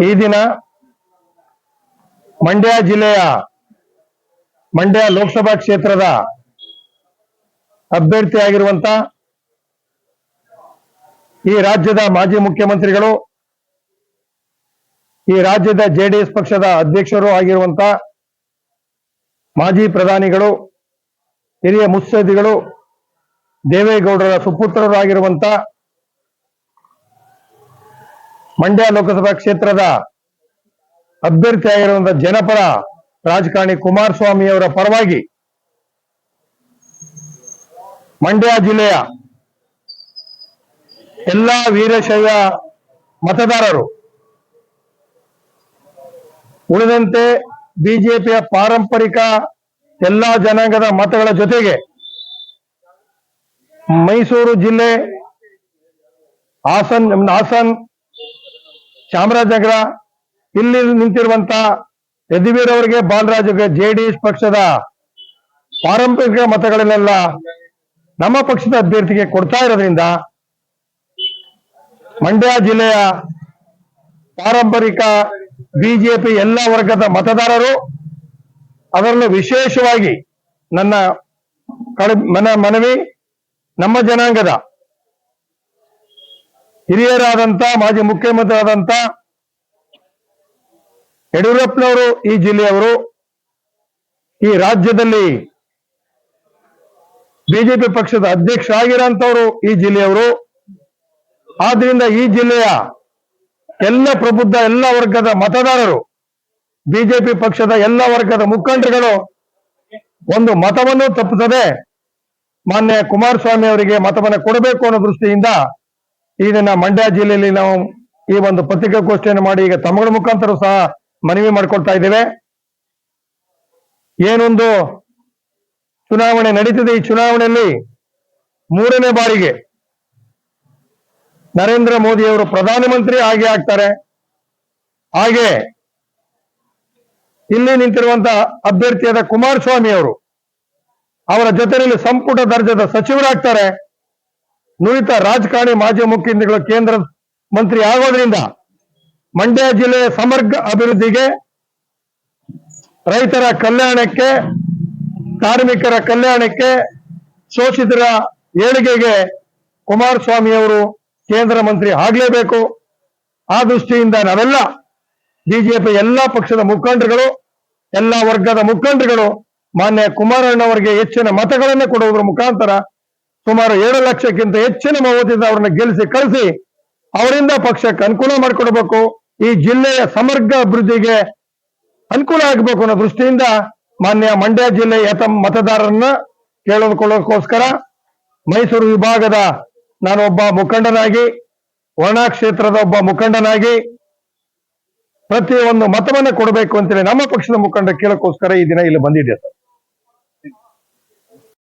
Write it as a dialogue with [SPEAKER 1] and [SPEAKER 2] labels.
[SPEAKER 1] ಈ ದಿನ ಮಂಡ್ಯ ಜಿಲ್ಲೆಯ, ಮಂಡ್ಯ ಲೋಕಸಭಾ ಕ್ಷೇತ್ರದ ಅಭ್ಯರ್ಥಿಯಾಗಿರುವಂತ ಈ ರಾಜ್ಯದ ಮಾಜಿ ಮುಖ್ಯಮಂತ್ರಿಗಳು, ಈ ರಾಜ್ಯದ ಜೆಡಿಎಸ್ ಪಕ್ಷದ ಅಧ್ಯಕ್ಷರು ಆಗಿರುವಂತ ಮಾಜಿ ಪ್ರಧಾನಿಗಳು, ಹಿರಿಯ ಮುತ್ಸದ್ದಿಗಳು, ದೇವೇಗೌಡರ ಸುಪುತ್ರರು ಆಗಿರುವಂತ ಮಂಡ್ಯ ಲೋಕಸಭಾ ಕ್ಷೇತ್ರದ ಅಭ್ಯರ್ಥಿಯಾಗಿರುವಂತಹ ಜನಪರ ರಾಜಕಾರಣಿ ಕುಮಾರಸ್ವಾಮಿ ಅವರ ಪರವಾಗಿ ಮಂಡ್ಯ ಜಿಲ್ಲೆಯ ಎಲ್ಲಾ ವೀರಶೈವ ಮತದಾರರು ಉಳಿದಂತೆ ಬಿಜೆಪಿಯ ಪಾರಂಪರಿಕ ಎಲ್ಲಾ ಜನಾಂಗದ ಮತಗಳ ಜೊತೆಗೆ ಮೈಸೂರು ಜಿಲ್ಲೆ ಹಾಸನ್ ಹಾಸನ್ ಚಾಮರಾಜನಗರ ಇಲ್ಲಿ ನಿಂತಿರುವಂತ ಯದುವೀರ್ ಅವರಿಗೆ ಡಿ ಜೆಡಿಎಸ್ ಪಕ್ಷದ ಪಾರಂಪರಿಕ ಮತಗಳನ್ನೆಲ್ಲ ನಮ್ಮ ಪಕ್ಷದ ಅಭ್ಯರ್ಥಿಗೆ ಕೊಡ್ತಾ ಇರೋದ್ರಿಂದ ಮಂಡ್ಯ ಜಿಲ್ಲೆಯ ಪಾರಂಪರಿಕ ಬಿಜೆಪಿ ಎಲ್ಲ ವರ್ಗದ ಮತದಾರರು ಅದರಲ್ಲೂ ವಿಶೇಷವಾಗಿ ನನ್ನ ಮನ ಮನವಿ ನಮ್ಮ ಜನಾಂಗದ ಹಿರಿಯರಾದಂತ, ಮಾಜಿ ಮುಖ್ಯಮಂತ್ರಿ ಆದಂತ ಯಡಿಯೂರಪ್ಪನವರು, ಈ ಜಿಲ್ಲೆಯವರು, ಈ ರಾಜ್ಯದಲ್ಲಿ ಬಿಜೆಪಿ ಪಕ್ಷದ ಅಧ್ಯಕ್ಷ ಆಗಿರೋಂಥವ್ರು ಈ ಜಿಲ್ಲೆಯವರು. ಆದ್ರಿಂದ ಈ ಜಿಲ್ಲೆಯ ಎಲ್ಲ ಪ್ರಬುದ್ಧ, ಎಲ್ಲ ವರ್ಗದ ಮತದಾರರು, ಬಿಜೆಪಿ ಪಕ್ಷದ ಎಲ್ಲ ವರ್ಗದ ಮುಖಂಡರುಗಳು ಒಂದು ಮತವನ್ನು ತಪ್ಪಿಸದೆ ಮಾನ್ಯ ಕುಮಾರಸ್ವಾಮಿ ಅವರಿಗೆ ಮತವನ್ನು ಕೊಡಬೇಕು ಅನ್ನೋ ದೃಷ್ಟಿಯಿಂದ ಈ ದಿನ ಮಂಡ್ಯ ಜಿಲ್ಲೆಯಲ್ಲಿ ನಾವು ಈ ಒಂದು ಪತ್ರಿಕಾಗೋಷ್ಠಿಯನ್ನು ಮಾಡಿ ಈಗ ತಮ್ಮಗಳ ಮುಖಾಂತರ ಸಹ ಮನವಿ ಮಾಡ್ಕೊಳ್ತಾ ಇದ್ದೇವೆ. ಏನೊಂದು ಚುನಾವಣೆ ನಡೀತಿದೆ, ಈ ಚುನಾವಣೆಯಲ್ಲಿ ಮೂರನೇ ಬಾರಿಗೆ ನರೇಂದ್ರ ಮೋದಿ ಅವರು ಪ್ರಧಾನಮಂತ್ರಿ ಆಗಿ ಆಗ್ತಾರೆ. ಹಾಗೆ ಇಲ್ಲಿ ನಿಂತಿರುವಂತ ಅಭ್ಯರ್ಥಿಯಾದ ಕುಮಾರಸ್ವಾಮಿ ಅವರು ಅವರ ಜೊತೆಯಲ್ಲಿ ಸಂಪುಟ ದರ್ಜದ ಸಚಿವರಾಗ್ತಾರೆ. ನುರಿತ ರಾಜಕಾರಣಿ ಮಾಜಿ ಮುಖ್ಯಮಂತ್ರಿಗಳು ಕೇಂದ್ರ ಮಂತ್ರಿ ಆಗೋದ್ರಿಂದ ಮಂಡ್ಯ ಜಿಲ್ಲೆಯ ಸಮಗ್ರ ಅಭಿವೃದ್ಧಿಗೆ ರೈತರ ಕಲ್ಯಾಣಕ್ಕೆ, ಕಾರ್ಮಿಕರ ಕಲ್ಯಾಣಕ್ಕೆ ಶೋಷಿತರ ಏಳಿಗೆಗೆ ಕುಮಾರಸ್ವಾಮಿ ಅವರು ಕೇಂದ್ರ ಮಂತ್ರಿ ಆಗಲೇಬೇಕು. ಆ ದೃಷ್ಟಿಯಿಂದ ನಾವೆಲ್ಲ ಬಿಜೆಪಿ ಎಲ್ಲಾ ಪಕ್ಷದ ಮುಖಂಡರುಗಳು, ಎಲ್ಲಾ ವರ್ಗದ ಮುಖಂಡರುಗಳು ಮಾನ್ಯ ಕುಮಾರಣ್ಣವರಿಗೆ ಹೆಚ್ಚಿನ ಮತಗಳನ್ನು ಕೊಡುವುದರ ಮುಖಾಂತರ ಸುಮಾರು ಏಳು ಲಕ್ಷಕ್ಕಿಂತ ಹೆಚ್ಚಿನ ಮತದಿಂದ ಅವ್ರನ್ನ ಗೆಲ್ಲಿಸಿ, ಕಳಿಸಿ ಅವರಿಂದ ಪಕ್ಷಕ್ಕೆ ಅನುಕೂಲ ಮಾಡಿಕೊಡ್ಬೇಕು. ಈ ಜಿಲ್ಲೆಯ ಸಮಗ್ರ ಅಭಿವೃದ್ಧಿಗೆ ಅನುಕೂಲ ಆಗಬೇಕು ಅನ್ನೋ ದೃಷ್ಟಿಯಿಂದ ಮಾನ್ಯ ಮಂಡ್ಯ ಜಿಲ್ಲೆಯ ಯತ ಮತದಾರರನ್ನ ಕೇಳಿಕೊಳ್ಳೋದಕ್ಕೋಸ್ಕರ ಮೈಸೂರು ವಿಭಾಗದ ನಾನು ಒಬ್ಬ ಮುಖಂಡನಾಗಿ, ವರ್ಣಾ ಕ್ಷೇತ್ರದ ಒಬ್ಬ ಮುಖಂಡನಾಗಿ ಪ್ರತಿಯೊಂದು ಮತವನ್ನ ಕೊಡಬೇಕು ಅಂತೇಳಿ ನಮ್ಮ ಪಕ್ಷದ ಮುಖಂಡ ಕೇಳಕ್ಕೋಸ್ಕರ ಈ ದಿನ ಇಲ್ಲಿ ಬಂದಿದೆ